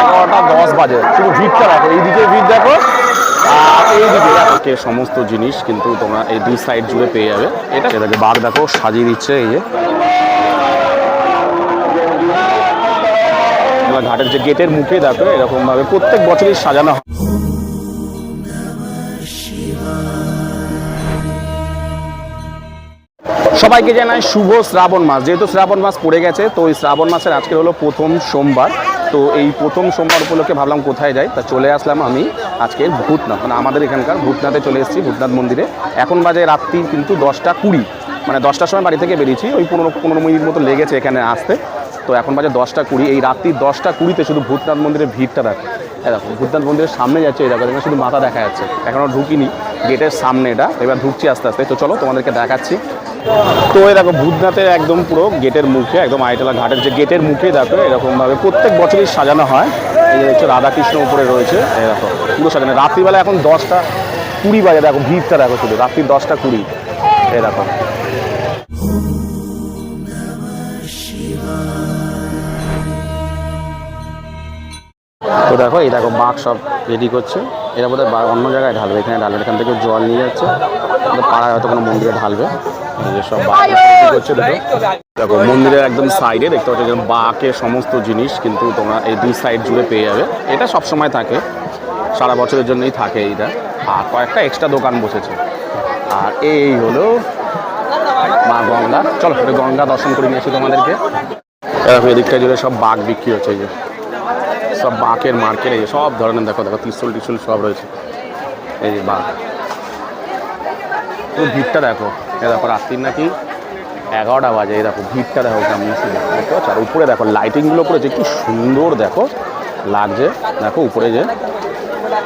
এগারোটা দশ বাজে। শুধু ভিড়টা দেখো এইদিকে ভিড় দেখো। আর এইদিকে দেখো সমস্ত জিনিস কিন্তু তোমরা এই দুই সাইড জুড়ে পেয়ে যাবে। এটা এটাকে বাঘ দেখো সাজিয়ে দিচ্ছে এই যে। এবার ঘাটের যে গেটের মুখে দেখো এরকম ভাবে প্রত্যেক বছরই সাজানো হয়। সবাইকে জানাই শুভ শ্রাবণ মাস। যেহেতু শ্রাবণ মাস পড়ে গেছে তো ওই শ্রাবণ মাসের আজকে হলো প্রথম সোমবার। তো এই প্রথম সোমবার উপলক্ষে ভাবলাম কোথায় যাই, তা চলে আসলাম আমি আজকে ভূতনাথ মানে আমাদের এখানকার ভূতনাথে চলে এসেছি, ভূতনাথ মন্দিরে। এখন বাজে রাত্রি কিন্তু দশটা কুড়ি মানে দশটার সময় বাড়ি থেকে বেরিয়েছি, ওই পনেরো পনেরো মিনিট মতো লেগেছে এখানে আসতে। তো এখন বাজে দশটা কুড়ি, এই রাত্রি দশটা কুড়িতে শুধু ভূতনাথ মন্দিরের ভিড়টা দেখো। দেখো, ভূতনাথ মন্দিরের সামনে যাচ্ছে, এই দেখো শুধু মাথা দেখা যাচ্ছে এখনও ঢুকিনি। গেটের সামনে এটা। এবার ঢুকছি আস্তে আস্তে। তো চলো তোমাদেরকে দেখাচ্ছি। তো এই দেখো ভূতনাথের একদম পুরো গেটের মুখে, একদম আইতলা ঘাটের যে গেটের মুখে দেখো, এরকমভাবে প্রত্যেক বছরই সাজানো হয়। এই যে দেখছ রাধাকৃষ্ণ উপরে রয়েছে এরকম পুরো সাজানো। রাত্রিবেলা এখন দশটা কুড়ি বাজে, দেখো ভিড়টা দেখো শুধু, রাত্রি দশটা কুড়ি, এই দেখো, এই দেখো বাঘ সব রেডি করছে। এরা বোধহয় অন্য জায়গায় ঢালবে, এখানে ঢালবে, এখান থেকে জল নিয়ে যাচ্ছে। পাড়ায় হয়তো কোনো মন্দিরে ঢালবে। সব বাঘ দেখো। মন্দিরের একদম সাইডে দেখতে পাচ্ছ যে বাঘের সমস্ত জিনিস কিন্তু তোমরা এই দুই সাইড জুড়ে পেয়ে যাবে। এটা সব সময় থাকে, সারা বছরের জন্যই থাকে এইটা। আর কয়েকটা এক্সট্রা দোকান বসেছে। আর এই হলো মা গঙ্গা। চলো গঙ্গা দর্শন করে নিয়ে আসি তোমাদেরকে। এদিকটা জুড়ে সব বাঘ বিক্রি হচ্ছে এই যে। সব বাঁকের মার্কেট, এই সব ধরনের, দেখো দেখো, ত্রিশুল, টিশুল সব রয়েছে। এই যে পুরো ভিড়টা দেখো। এ দেখো, রাত্রির নাকি এগারোটা বাজে। এই দেখো, ভিড়টা দেখো কেমন ছিল দেখতে পাচ্ছ। আর উপরে দেখো লাইটিংগুলো করেছে কি সুন্দর দেখো। লাগছে, দেখো, উপরে যে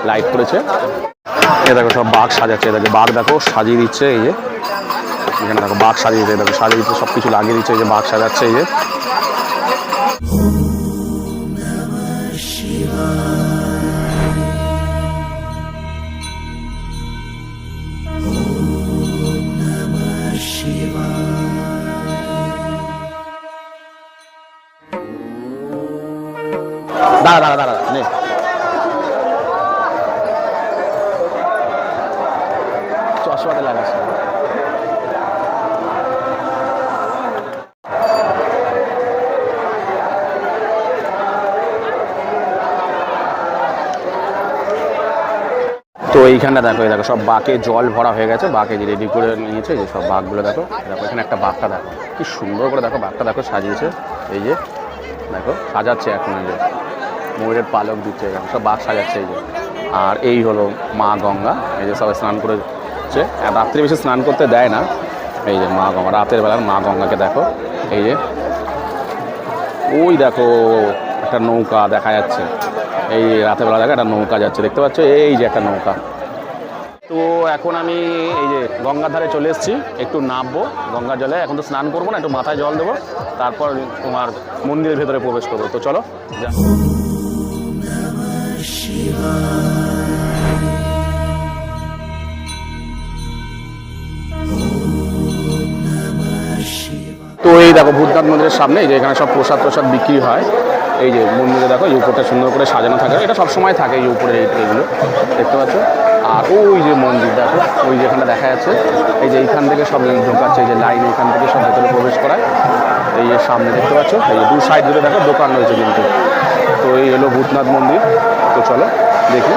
লাইট করেছে এ দেখো, সব বাঘ সাজাচ্ছে। এই দেখো বাঘ দেখো, সাজিয়ে দিচ্ছে, এই যে। এখানে দেখো বাঘ সাজিয়ে দিচ্ছে দেখো, সাজিয়ে দিচ্ছে সব কিছু লাগিয়ে দিচ্ছে, এই যে বাঘ সাজাচ্ছে, এই যে। দাঁড়া দাঁড়া দাঁড়া নে। চশমাতে এইখানটা দেখো দেখো, সব বাঁকে জল ভরা হয়ে গেছে, বাঁকে যে রেডি করে নিয়েছে, যে সব বাঘগুলো দেখো দেখো, এখানে একটা বাঘটা দেখো, কি সুন্দর করে দেখো বাঘটা দেখো সাজিয়েছে, এই যে, দেখো, সাজাচ্ছে এখন এই যে, ময়ূরের পালক দিচ্ছে এরকম সব বাঘ সাজাচ্ছে এই যে, আর এই হলো মা গঙ্গা, এই যে সবাই স্নান করেছে, আর রাত্রে বেশি স্নান করতে দেয় না, এই যে মা গঙ্গা, রাতের বেলার মা গঙ্গাকে দেখো, এই যে, ওই দেখো একটা নৌকা দেখা যাচ্ছে। এই রাতের বেলা দেখো একটা নৌকা যাচ্ছে, দেখতে পাচ্ছ? এই যে একটা নৌকা। তো এখন আমি এই যে গঙ্গার ধারে চলে এসেছি, একটু নামবো গঙ্গার জলে। এখন তো স্নান করব না, একটু মাথায় জল দেবো, তারপর তোমার মন্দিরের ভেতরে প্রবেশ করব। তো চলো যা তো এই দেখো ভূতনাথ মন্দিরের সামনে যে এখানে সব প্রসাদ প্রসাদ বিক্রি হয়। এই যে মন্দিরে দেখো, এই উপরটা সুন্দর করে সাজানো থাকে। এটা সব সময় থাকে এই উপরে এই- এইগুলো দেখতে পাচ্ছ? আর ওই যে মন্দির দেখো, ওই যে এখানে দেখা যাচ্ছে। এই যে এইখান থেকে সব ঢোকাচ্ছে, এই যে লাইন এখান থেকে সব ভেতরে প্রবেশ করায়। এই যে সামনে দেখতে পাচ্ছ? এই যে দু সাইড ধরে দেখো, দোকান রয়েছে কিন্তু। তো এই হলো ভূতনাথ মন্দির। তো চলো, দেখি।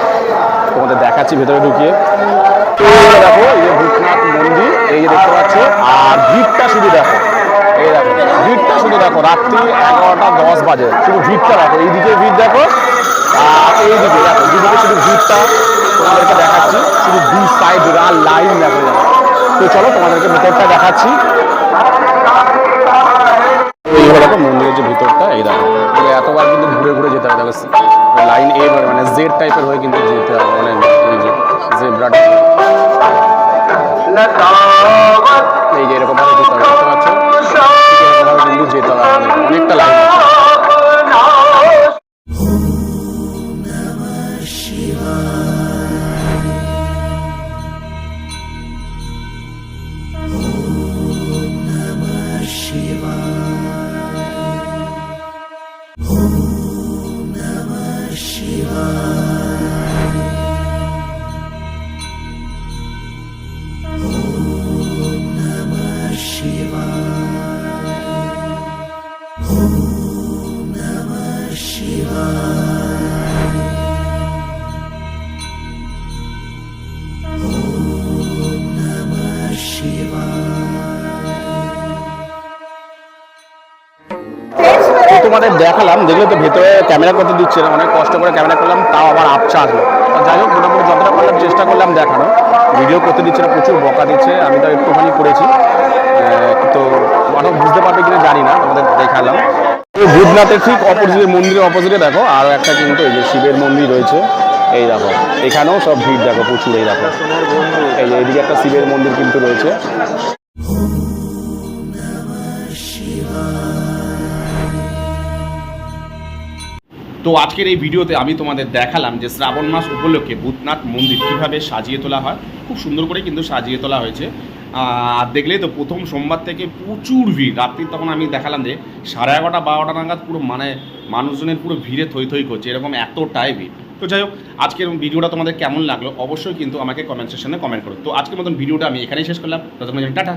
তোমাদের দেখাচ্ছি ভেতরে ঢুকিয়ে। দেখো, এই যে ভূতনাথ মন্দির, এই যে দেখতে পাচ্ছ? আর ভিড়টা শুধু দেখো। এই দেখো, ভিড়টা শুধু দেখো, রাত্রি এগারোটা দশ বাজে। শুধু ভিড়টা দেখো, এইদিকে ভিড় দেখো, আর এইদিকে দেখো, দুদিকে শুধু ভিড়টা তোমাদেরকে দেখাচ্ছি, শুধু দুই সাইড আর লাইন দেখো। তো চলো তোমাদেরকে ভেতরটা দেখাচ্ছি। দেখো মন্দিরের যে ভিতরটা, এই দেখো। এই এতবার কিন্তু ঘুরে ঘুরে যেতে হবে, দেখো লাইন এবার মানে জেড টাইপের হয়ে কিন্তু যেতে হবে মানে এই যে জেব্রাটা এই যে এরকম ভাবে যেতে হবে। তো তোমাদের দেখালাম, দেখলে তো ভেতরে ক্যামেরা করতে দিচ্ছে না, অনেক কষ্ট করে ক্যামেরা করলাম, তাও আবার আপচা আসলো। যাই হোক, মোটামুটি যতটা পারলাম চেষ্টা করলাম দেখানো ভিডিও করতে দিচ্ছে না, প্রচুর বকা দিচ্ছে, আমি তো একটুখানি করেছি। তো আরও বুঝতে পারবে কিনা জানি না, তোমাদের দেখালাম। ভূতনাথের ঠিক অপোজিটের মন্দিরের অপোজিটে দেখো আরও একটা কিন্তু এই যে শিবের মন্দির রয়েছে। এই দেখো, এখানেও সব ভিড় দেখো, প্রচুর, এই দেখো। এই যে এদিকে একটা শিবের মন্দির কিন্তু রয়েছে। তো আজকের এই ভিডিওতে আমি তোমাদের দেখালাম যে শ্রাবণ মাস উপলক্ষে ভূতনাথ মন্দির কীভাবে সাজিয়ে তোলা হয়। খুব সুন্দর করে কিন্তু সাজিয়ে তোলা হয়েছে। আর দেখলেই তো প্রথম সোমবার থেকে প্রচুর ভিড়। রাত্রি তখন আমি দেখালাম যে সাড়ে এগারোটা, বারোটা নাগাদ পুরো মানে মানুষজনের পুরো ভিড়ে থই থই করছে। এরকম এতটাই ভিড়। তো যাই হোক, আজকের ভিডিওটা তোমাদের কেমন লাগল অবশ্যই কিন্তু আমাকে কমেন্ট সেকশনে কমেন্ট করো। তো আজকের মতন ভিডিওটা আমি এখানেই শেষ করলাম। ততক্ষণ টাটা।